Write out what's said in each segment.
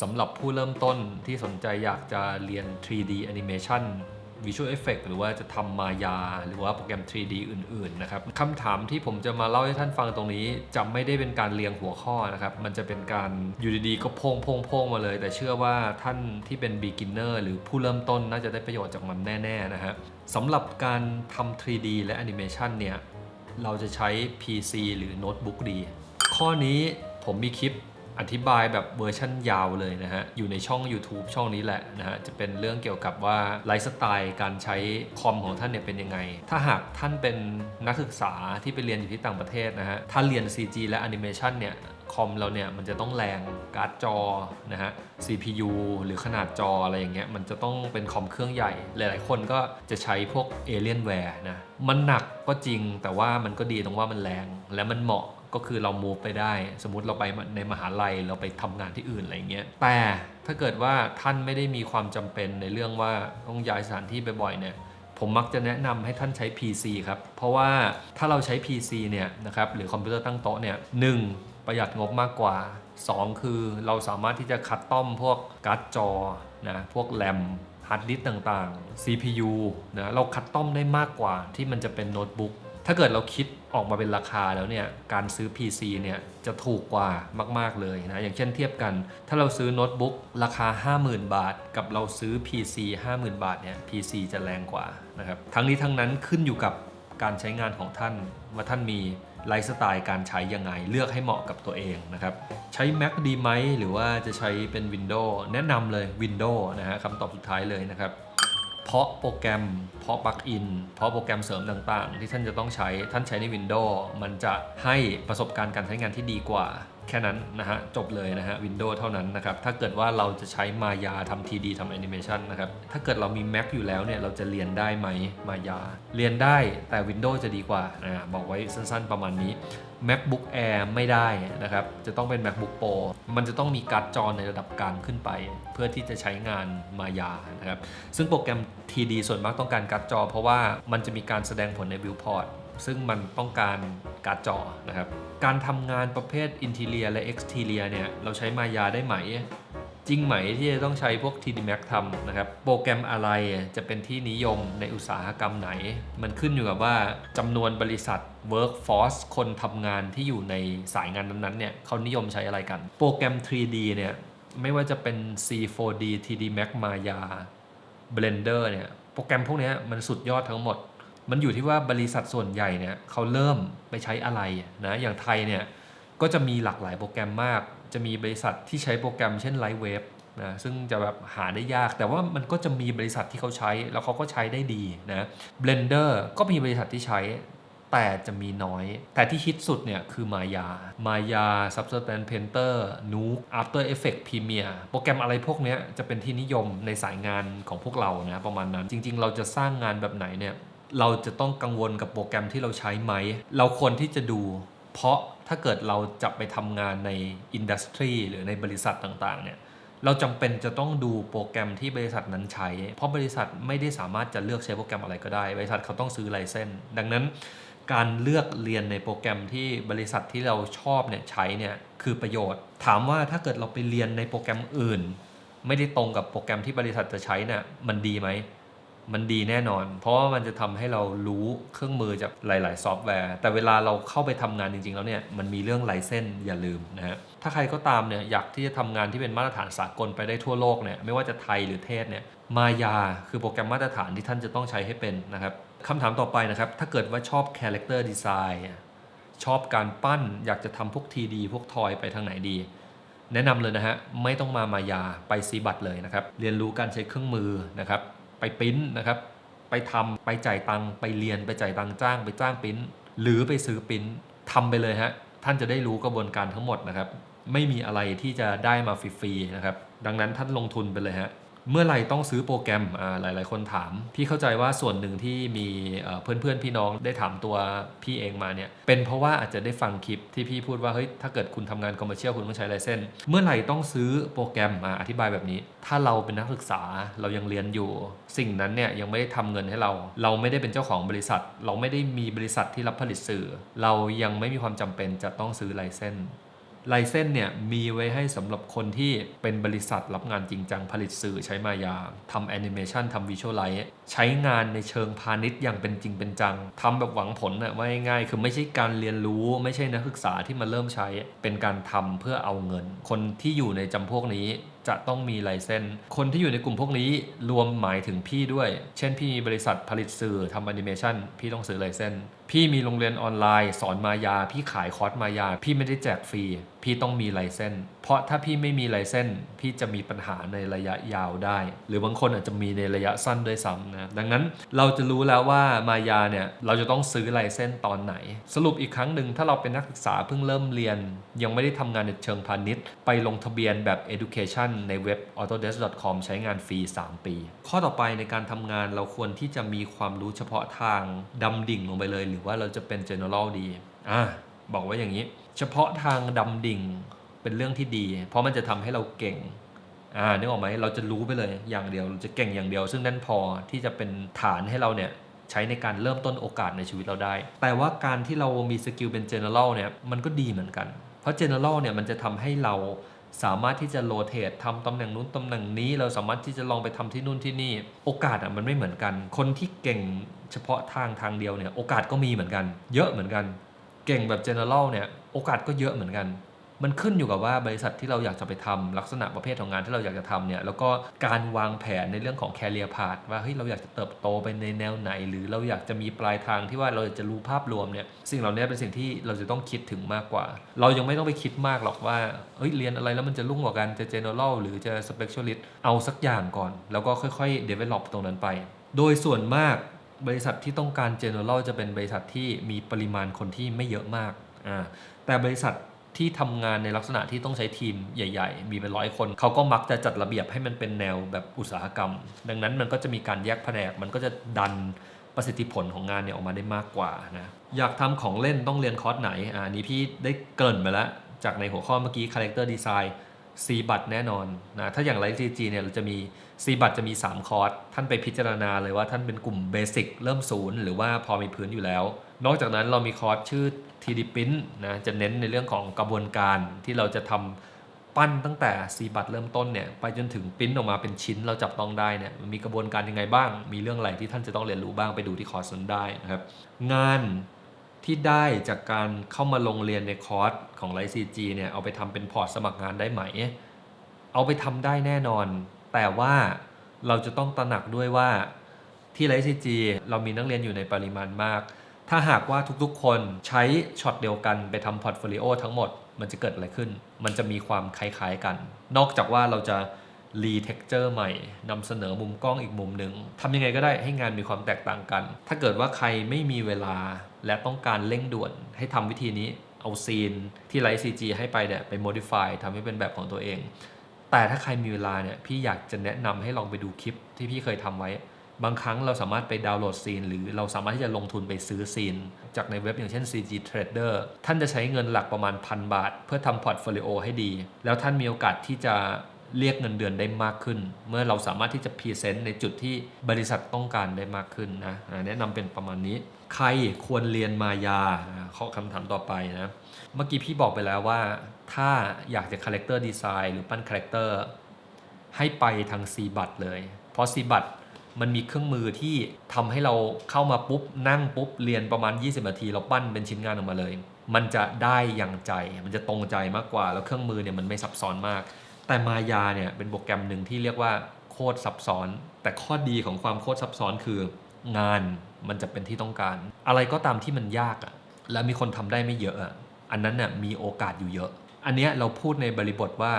สำหรับผู้เริ่มต้นที่สนใจอยากจะเรียน 3D Animation Visual Effect หรือว่าจะทำมายา หรือว่าโปรแกรม 3D อื่น ๆ นะครับคำถามที่ผมจะมาเล่าให้ท่านฟังตรงนี้ จะไม่ได้เป็นการเรียงหัวข้อนะครับ มันจะเป็นการอยู่ดีๆ ก็พงพงพงมาเลย แต่เชื่อว่าท่านที่เป็น beginner หรือผู้เริ่มต้นน่าจะได้ประโยชน์จากมันแน่ ๆ นะฮะสำหรับการทำ 3D และ Animation เนี่ย เราจะใช้ PC หรือโน้ตบุ๊กดี ข้อนี้ผมมีคลิป อธิบายแบบเวอร์ชั่นยาวเลยนะฮะ อยู่ในช่อง YouTube ช่องนี้แหละนะฮะ จะเป็นเรื่องเกี่ยวกับว่าไลฟ์สไตล์การใช้คอมของท่านเนี่ยเป็นยังไง ถ้าหากท่านเป็นนักศึกษาที่ไปเรียนอยู่ที่ต่างประเทศนะฮะ ถ้าเรียน CG และ Animation เนี่ยคอมเราเนี่ยมันจะต้องแรงการ์ดจอนะฮะ CPU หรือขนาดจออะไรอย่างเงี้ยมันจะต้องเป็นคอมเครื่องใหญ่ หลายๆ คนก็จะใช้พวก Alienware นะ มันหนักก็จริงแต่ว่ามันก็ดีตรงว่ามันแรงและมันเหมาะ ก็คือเรา move ไปได้ สมมติเราไปในมหาลัยเราไปทำงานที่อื่นอะไรเงี้ยแต่ถ้าเกิดว่าท่านไม่ได้มีความจำเป็นในเรื่องว่าต้องย้ายสถานที่บ่อยๆเนี่ยผมมักจะแนะนำให้ท่านใช้ PC ครับ เพราะว่าถ้าเราใช้ PC เนี่ยนะครับหรือคอมพิวเตอร์ตั้งโต๊ะเนี่ยหนึ่งประหยัดงบมากกว่า 2 คือเราสามารถที่จะคัดต้อมพวกการ์ดจอนะพวกแรมฮาร์ดดิสต่างๆ CPU นะเราคัดต้อมได้มากกว่าที่มันจะเป็นโน้ตบุ๊ก ถ้าเกิดเราคิดออกมาเป็นราคาแล้วเนี่ย การซื้อ PC เนี่ยจะถูกกว่ามาก ๆ เลยนะ อย่างเช่นเทียบกัน ถ้าเราซื้อโน้ตบุ๊กราคา 50,000 บาท กับเราซื้อ PC 50,000 บาทเนี่ย PC จะแรงกว่านะครับ ทั้งนี้ทั้งนั้นขึ้นอยู่กับการใช้งานของท่าน ว่าท่านมีไลฟ์สไตล์การใช้ยังไง เลือกให้เหมาะกับตัวเองนะครับ ใช้ Mac ดีไหม หรือว่าจะใช้เป็น Windows แนะนำเลย Windows นะฮะคำตอบสุดท้ายเลยนะครับ เพราะโปรแกรม เพราะปลั๊กอิน เพราะโปรแกรมเสริมต่างๆ ที่ท่านจะต้องใช้ ท่านใช้ใน Windows มันจะให้ประสบการณ์การใช้งานที่ดีกว่า แค่นั้นนะฮะ จบเลยนะฮะ Windows เท่านั้นนะครับ ถ้าเกิดว่าเราจะใช้มายาทำ 2D ทำแอนิเมชันนะครับ ถ้าเกิดเรามี Mac อยู่แล้วเนี่ย เราจะเรียนได้ไหมมายา เรียนได้แต่ Windows จะดีกว่านะบอกไว้สั้นๆประมาณนี้ MacBook Air ไม่ได้นะครับ จะต้องเป็น MacBook Pro มันจะต้องมีการ์ดจอในระดับกลางขึ้นไป เพื่อที่จะใช้งานมายานะครับ ซึ่งโปรแกรม TD ส่วนมากต้องการการ์ดจอ เพราะว่ามันจะมีการแสดงผลใน Viewport ซึ่งมันต้องการการ์ดจอนะครับ การทำงานประเภท Interior และ Exterior เนี่ย เราใช้มายาได้ไหม จริงไหมที่จะต้องใช้พวก TD Max ทำนะครับ โปรแกรมอะไรจะเป็นที่นิยมในอุตสาหกรรมไหน มันขึ้นอยู่กับว่าจำนวนบริษัท Workforce คนทำงานที่อยู่ในสายงานนั้นๆเนี่ยเขานิยมใช้อะไรกัน โปรแกรม 3D เนี่ยไม่ว่าจะเป็น C4D TD Max Maya Blender เนี่ยโปรแกรมพวกนี้มันสุดยอดทั้งหมด มันอยู่ที่ว่าบริษัทส่วนใหญ่เนี่ยเขาเริ่มไปใช้อะไรนะอย่างไทยเนี่ยก็จะมีหลากหลายโปรแกรมมาก จะมีบริษัทที่ใช้โปรแกรมเช่น Lightwave นะซึ่งจะแบบหาได้ยากแต่ว่ามันก็จะมีบริษัทที่เขาใช้แล้วเขาก็ใช้ได้ดีนะ Blender ก็มีบริษัทที่ใช้แต่จะมีน้อย แต่ที่ฮิตสุดเนี่ยคือ Maya Maya Substance Painter Nuke After Effects Premiere โปรแกรมอะไรพวกเนี้ยจะเป็นที่นิยมในสายงานของพวกเรานะประมาณนั้น จริง ๆ เราจะสร้างงานแบบไหนเนี่ยเราจะต้องกังวลกับโปรแกรมที่เราใช้ไหม เราควรที่จะดู เพราะ ถ้าเกิดเราจะไปทำงานในอินดัสทรีหรือในบริษัทต่างๆเนี่ยเราจำเป็นจะต้องดูโปรแกรมที่บริษัทนั้นใช้ เพราะบริษัทไม่ได้สามารถจะเลือกใช้โปรแกรมอะไรก็ได้ บริษัทเขาต้องซื้อไลเซนส์ดังนั้น การเลือกเรียนในโปรแกรมที่บริษัทที่เราชอบเนี่ยใช้เนี่ยคือประโยชน์ ถามว่าถ้าเกิดเราไปเรียนในโปรแกรมอื่น ไม่ได้ตรงกับโปรแกรมที่บริษัทจะใช้เนี่ยมันดีไหม มันดีแน่นอน เพราะว่ามันจะทำให้เรารู้เครื่องมือจากหลาย ๆ ซอฟต์แวร์ แต่เวลาเราเข้าไปทำงานจริง ๆ แล้วเนี่ยมันมีเรื่องไลเซนส์อย่าลืมนะฮะถ้าใครก็ตามเนี่ยอยากที่จะทำงานที่เป็นมาตรฐานสากลไปได้ทั่วโลกเนี่ยไม่ว่าจะไทยหรือเทศเนี่ยมายาคือโปรแกรมมาตรฐานที่ท่านจะต้องใช้ให้เป็นนะครับคำถามต่อไปนะครับ ถ้าเกิดว่าชอบ Character Design ชอบการปั้นอยากจะทำพวก TD พวกทอยไปทางไหนดี แนะนำเลยนะฮะ ไม่ต้องมามายาไปซีบัตเลยนะครับ เรียนรู้การใช้เครื่องมือนะครับ ไปปริ้นนะครับ ไปทำไปจ่ายตังค์ไปเรียนไปจ่ายตังค์จ้างไปจ้างปริ้น หรือไปซื้อปริ้นทำไปเลยฮะท่านจะได้รู้กระบวนการทั้งหมดนะครับ ไม่มีอะไรที่จะได้มาฟรีๆนะครับ ดังนั้นท่านลงทุนไปเลยฮะ เมื่อไหร่ต้องซื้อโปรแกรมอ่าหลายๆคนถาม พี่เข้าใจว่าส่วนหนึ่งที่มีเอ่อเพื่อนๆพี่น้องได้ถามตัวพี่เองมาเนี่ย เป็นเพราะว่าอาจจะได้ฟังคลิปที่พี่พูดว่าเฮ้ยถ้าเกิดคุณทำงานคอมเมอร์เชียลคุณต้องใช้ไลเซนส์เมื่อไหร่ต้องซื้อโปรแกรมอ่าอธิบายแบบนี้ ถ้าเราเป็นนักศึกษาเรายังเรียนอยู่ สิ่งนั้นเนี่ยยังไม่ได้ทำเงินให้เรา เราไม่ได้เป็นเจ้าของบริษัท เราไม่ได้มีบริษัทที่รับผลิตสื่อ เรายังไม่มีความจำเป็นจะต้องซื้อไลเซนส์ ไลเซนเนี่ยมีไว้ให้สำหรับคนที่เป็นบริษัทรับงานจริงจังผลิตสื่อใช้มายาทำแอนิเมชันทำวิชวลไลท์ใช้งานในเชิงพาณิชย์อย่างเป็นจริงเป็นจังทำแบบหวังผลน่ะว่าง่ายๆคือไม่ใช่การเรียนรู้ ไม่ใช่นักศึกษาที่มาเริ่มใช้ เป็นการทำเพื่อเอาเงิน คนที่อยู่ในจำพวกนี้จะต้องมีไลเซนส์คนที่อยู่ในกลุ่มพวกนี้รวมหมายถึงพี่ด้วย เช่นพี่มีบริษัทผลิตสื่อทำแอนิเมชันพี่ต้องซื้อไลเซนส์พี่มีโรงเรียนออนไลน์ สอนมายา พี่ขายคอร์สมายา พี่ไม่ได้แจกฟรี พี่ต้องมีไลเซนส์เพราะถ้าพี่ไม่มีไลเซนส์พี่จะมีปัญหาในระยะยาวได้ หรือบางคนอาจจะมีในระยะสั้นด้วยซ้ำนะดังนั้นเราจะรู้แล้วว่ามายาเนี่ยเราจะต้องซื้อไลเซนส์ตอนไหน สรุปอีกครั้งหนึ่งถ้าเราเป็นนักศึกษาเพิ่งเริ่มเรียน ยังไม่ได้ทำงานในเชิงพาณิชย์ ไปลงทะเบียนแบบ education ในเว็บ autodesk.com ใช้งานฟรี 3 ปี ข้อต่อไปในการทำงานเราควรที่จะมีความรู้เฉพาะทางดำดิ่งลงไปเลย หรือว่าเราจะเป็น general ดีอะ บอกไว้อย่างนี้ เฉพาะทางดำดิ่งเป็นเรื่องที่ดี เพราะมันจะทำให้เราเก่งอ่านึกออกไหมเราจะรู้ไปเลยอย่างเดียวเราจะเก่งอย่างเดียว ซึ่งนั่นพอที่จะเป็นฐานให้เราเนี่ยใช้ในการเริ่มต้นโอกาสในชีวิตเราได้ แต่ว่าการที่เรามีสกิลเป็น general เนี่ยมันก็ดีเหมือนกัน เพราะ general เนี่ยมันจะทำให้เราสามารถที่จะโรเตททำตำแหน่งนู้นตำแหน่งนี้ เราสามารถที่จะลองไปทำที่นู่นที่นี่ โอกาสอะมันไม่เหมือนกัน คนที่เก่งเฉพาะทางทางเดียวเนี่ยโอกาสก็มีเหมือนกัน เยอะเหมือนกัน เก่งแบบ general เนี่ยโอกาสก็เยอะเหมือนกัน มันขึ้นอยู่กับว่าบริษัทที่เราอยากจะไปทำลักษณะประเภทของงานที่เราอยากจะทำเนี่ยแล้วก็การวางแผนในเรื่องของ career path ว่าเฮ้ยเราอยากจะเติบโตไปในแนวไหน หรือเราอยากจะมีปลายทางที่ว่าเราจะรู้ภาพรวมเนี่ยสิ่งเหล่านี้เป็นสิ่งที่เราจะต้องคิดถึงมากกว่า เรายังไม่ต้องไปคิดมากหรอกว่าเอ้ยเรียนอะไรแล้วมันจะรุ่งกว่ากันจะ general หรือจะ specialist เอาสักอย่างก่อน แล้วก็ค่อยๆ develop ตรงนั้นไป โดยส่วนมาก บริษัทที่ต้องการ general จะเป็นบริษัทที่มีปริมาณคนที่ไม่เยอะมากอ่าแต่บริษัทที่ทำงานในลักษณะที่ต้องใช้ทีมใหญ่ ๆ มีเป็นร้อยคน เขาก็มักจะจัดระเบียบให้มันเป็นแนวแบบอุตสาหกรรม ดังนั้นมันก็จะมีการแยกแผนก มันก็จะดันประสิทธิผลของงานเนี่ยออกมาได้มากกว่านะ อยากทำของเล่นต้องเรียนคอร์สไหน อ่าอันนี้พี่ได้เกริ่นไปแล้ว จากในหัวข้อเมื่อกี้ Character Design C บัตแน่นอนนะถ้าอย่างไรจีจีเนี่ยเราจะมี C บัตจะมี 3 คอร์สท่านไปพิจารณาเลยว่าท่านเป็นกลุ่มเบสิกเริ่มศูนย์หรือว่าพอมีพื้นอยู่แล้ว นอกจากนั้นเรามีคอร์สชื่อ 3D Print นะจะเน้นในเรื่องของกระบวนการที่เราจะทำปั้นตั้งแต่ C บัตเริ่มต้นเนี่ยไปจนถึงปิ้นออกมาเป็นชิ้นเราจับต้องได้เนี่ยมันมีกระบวนการยังไงบ้าง มีเรื่องอะไรที่ท่านจะต้องเรียนรู้บ้างไปดูที่คอร์สนั้นได้นะครับงาน ที่ได้จากการเข้ามาลงเรียนในคอร์สของไลซีจีเนี่ยเอาไปทำเป็นพอร์ตสมัครงานได้ไหม เอาไปทำได้แน่นอน แต่ว่าเราจะต้องตระหนักด้วยว่าที่ไลซีจีเรามีนักเรียนอยู่ในปริมาณมาก ถ้าหากว่าทุกๆ คนใช้ช็อตเดียวกันไปทำพอร์ตโฟลิโอทั้งหมด มันจะเกิดอะไรขึ้น มันจะมีความคล้ายๆกัน นอกจากว่าเราจะ รีเท็กเจอร์ใหม่นำเสนอมุมกล้องอีกมุมหนึ่งทำยังไงก็ได้ให้งานมีความแตกต่างกัน ถ้าเกิดว่าใครไม่มีเวลาและต้องการเร่งด่วนให้ทำวิธีนี้เอาซีนที่ไลท์ซีจีให้ไปเนี่ยไป modify ทำให้เป็นแบบของตัวเอง แต่ถ้าใครมีเวลาเนี่ยพี่อยากจะแนะนำให้ลองไปดูคลิปที่พี่เคยทำไว้ บางครั้งเราสามารถไปดาวน์โหลดซีน หรือเราสามารถที่จะลงทุนไปซื้อซีน จากในเว็บอย่างเช่น CG Trader ท่านจะใช้เงินหลักประมาณพันบาท เพื่อทำพอร์ตโฟลิโอให้ดี แล้วท่านมีโอกาสที่จะ เรียกเงินเดือนได้มากขึ้น เมื่อเราสามารถที่จะพรีเซนต์ในจุดที่บริษัทต้องการได้มากขึ้นนะแนะนำเป็นประมาณนี้ ใครควรเรียนมายาอ่าข้อคำถามต่อไปนะเมื่อกี้พี่บอกไปแล้วว่า ถ้าอยากจะคาแรคเตอร์ดีไซน์หรือปั้นคาแรคเตอร์ให้ไปทาง C บัตเลย เพราะ C บัตมันมีเครื่องมือที่ทำให้เราเข้ามาปุ๊บ นั่งปุ๊บ เรียนประมาณ 20 นาที เราปั้นเป็นชิ้นงานออกมาเลย มันจะได้อย่างใจ มันจะตรงใจมากกว่า แล้วเครื่องมือเนี่ยมันไม่ซับซ้อนมาก แต่มายาเนี่ยเป็นโปรแกรมหนึ่งที่เรียกว่าโคตรซับซ้อน แต่ข้อดีของความโคตรซับซ้อนคืองานมันจะเป็นที่ต้องการ อะไรก็ตามที่มันยากอะและมีคนทำได้ไม่เยอะอะอันนั้นน่ะมีโอกาสอยู่เยอะ อันเนี้ยเราพูดในบริบทว่า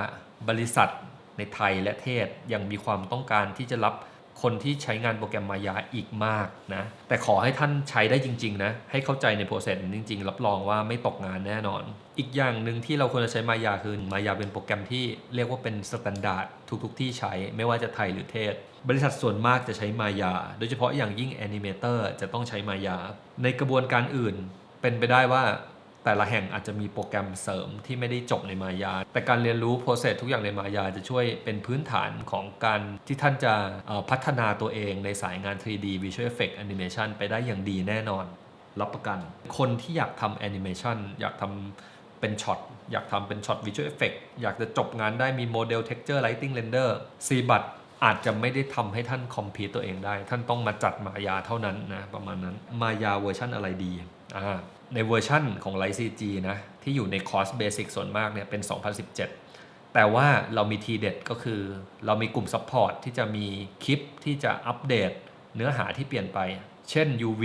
บริษัทในไทยและเทศยังมีความต้องการที่จะรับ คนที่ใช้งานโปรแกรมมายาอีกมากนะ แต่ขอให้ท่านใช้ได้จริง ๆ นะ ให้เข้าใจในโปรเซสจริง ๆ รับรองว่าไม่ตกงานแน่นอน อีกอย่างหนึ่งที่เราควรจะใช้มายาคือมายาเป็นโปรแกรมที่เรียกว่าเป็นสแตนดาร์ดทุก ๆ ที่ใช้ไม่ว่าจะไทยหรือเทศ บริษัทส่วนมากจะใช้มายา โดยเฉพาะอย่างยิ่งแอนิเมเตอร์จะต้องใช้มายา ในกระบวนการอื่น เป็นไปได้ว่า แต่ละแห่งอาจจะมีโปรแกรมเสริมที่ไม่ได้จบในมายา แต่การเรียนรู้โปรเซสทุกอย่างในมายาจะช่วยเป็นพื้นฐานของการที่ท่านจะพัฒนาตัวเองในสายงาน 3D Visual Effect Animation ไปได้อย่างดีแน่นอน รับประกัน คนที่อยากทำแอนิเมชันอยากทำเป็นช็อตอยากทำเป็นช็อต Visual Effect อยากจะจบงานได้มีโมเดล Texture Lighting Render ซีบัตอาจจะไม่ได้ทำให้ท่านคอมพิวตัวเองได้ ท่านต้องมาจัดมายาเท่านั้นนะประมาณนั้น มายาเวอร์ชันอะไรดีอ่า ในเวอร์ชันของ Light CG นะ ที่อยู่ในคอร์สเบสิกส่วนมากเนี่ยเป็น 2017 แต่ว่าเรามีทีเด็ดก็คือ เรามีกลุ่มซัพพอร์ตที่จะมีคลิปที่จะอัปเดตเนื้อหาที่เปลี่ยนไป เช่น UV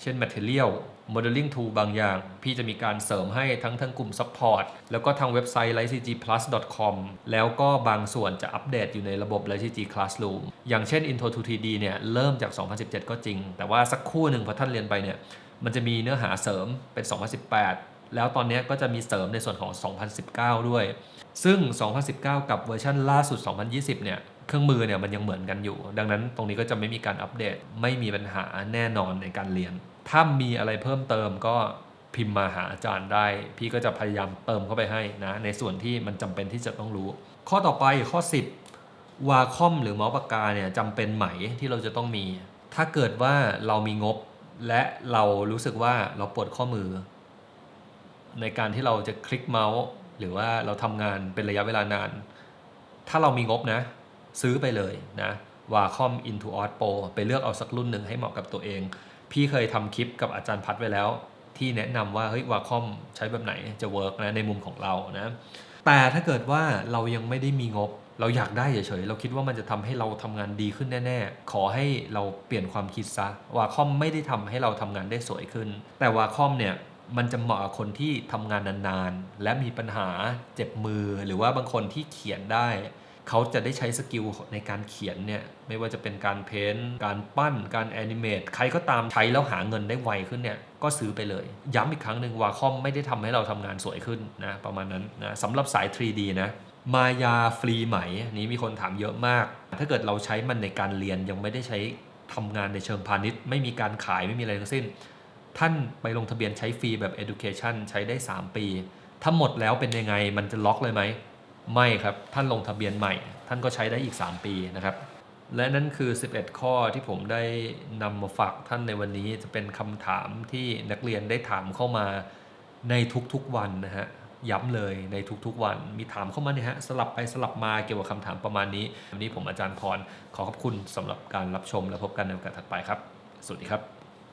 เช่น Material Modeling Tool บางอย่าง พี่จะมีการเสริมให้ทั้งทั้งกลุ่ม Support แล้วก็ทางเว็บไซต์ lightcgplus.com แล้วก็บางส่วนจะอัปเดตอยู่ในระบบ lightcg classroom อย่างเช่น Intro to 3D เนี่ย เริ่มจาก 2017 ก็จริง แต่ว่าสักคู่หนึ่งพอท่านเรียนไปเนี่ย มันจะมีเนื้อหาเสริมเป็น 2018 แล้วตอนนี้ก็จะมีเสริมในส่วนของ 2019 ด้วย ซึ่ง 2019 กับเวอร์ชันล่าสุด 2020 เนี่ยเครื่องมือเนี่ยมันยังเหมือนกันอยู่ ดังนั้นตรงนี้ก็จะไม่มีการอัปเดต ไม่มีปัญหาแน่นอนในการเรียน ถ้ามีอะไรเพิ่มเติมก็พิมพ์มาหาอาจารย์ได้ พี่ก็จะพยายามเติมเข้าไปให้นะ ในส่วนที่มันจำเป็นที่จะต้องรู้ ข้อต่อไปข้อ 10วาคอมหรือเมาส์ปากกาเนี่ยจำเป็นไหมที่เราจะต้องมี ถ้าเกิดว่าเรามีงบ และเรารู้สึกว่าเราปวดข้อมือ ในการที่เราจะคลิกเมาส์หรือว่าเราทำงานเป็นระยะเวลานาน ถ้าเรามีงบนะ ซื้อไปเลยนะวาคอม Intuos Pro ไปเลือกเอาสักรุ่นหนึ่งให้เหมาะกับตัวเอง พี่เคยทำคลิปกับอาจารย์พัดไว้แล้ว ที่แนะนำว่าเฮ้ย Wacom ใช้แบบไหนจะเวิร์กนะในมุมของเรานะแต่ถ้าเกิดว่าเรายังไม่ได้มีงบ เราอยากได้เฉยๆเราคิดว่ามันจะทำให้เราทำงานดีขึ้นแน่ๆ ขอให้เราเปลี่ยนความคิดซะวาคอมไม่ได้ทำให้เราทำงานได้สวยขึ้น แต่วาคอมเนี่ยมันจะเหมาะกับคนที่ทำงานนานๆ และมีปัญหาเจ็บมือหรือว่าบางคนที่เขียนได้ เขาจะได้ใช้สกิลในการเขียนเนี่ยไม่ว่าจะเป็นการเพ้นท์การปั้นการแอนิเมตใครก็ตามใช้แล้วหาเงินได้ไวขึ้นเนี่ยก็ซื้อไปเลย ย้ำอีกครั้งหนึ่งว่าคอมไม่ได้ทำให้เราทำงานสวยขึ้นนะประมาณนั้นนะสำหรับสาย 3D นะมายาฟรีไหมอันนี้มีคนถามเยอะมาก ถ้าเกิดเราใช้มันในการเรียนยังไม่ได้ใช้ทำงานในเชิงพาณิชย์ ไม่มีการขายไม่มีอะไรทั้งสิ้น ท่านไปลงทะเบียนใช้ฟรีแบบ education ใช้ได้ 3 ปี ถ้าหมดแล้วเป็นยังไงมันจะล็อกเลยไหม ไม่ครับ ท่านลงทะเบียนใหม่ ท่านก็ใช้ได้อีก 3 ปีนะครับ และนั่นคือ 11 ข้อที่ผมได้นำมาฝากท่านในวันนี้จะเป็นคำถามที่นักเรียนได้ถามเข้ามาในทุกๆวันนะฮะย้ำเลยในทุกๆวันมีถามเข้ามาเนี่ยฮะสลับไปสลับมาเกี่ยวกับคำถามประมาณนี้ วันนี้ผมอาจารย์พร ขอขอบคุณสำหรับการรับชมและพบกันในโอกาสถัดไปครับ สวัสดีครับ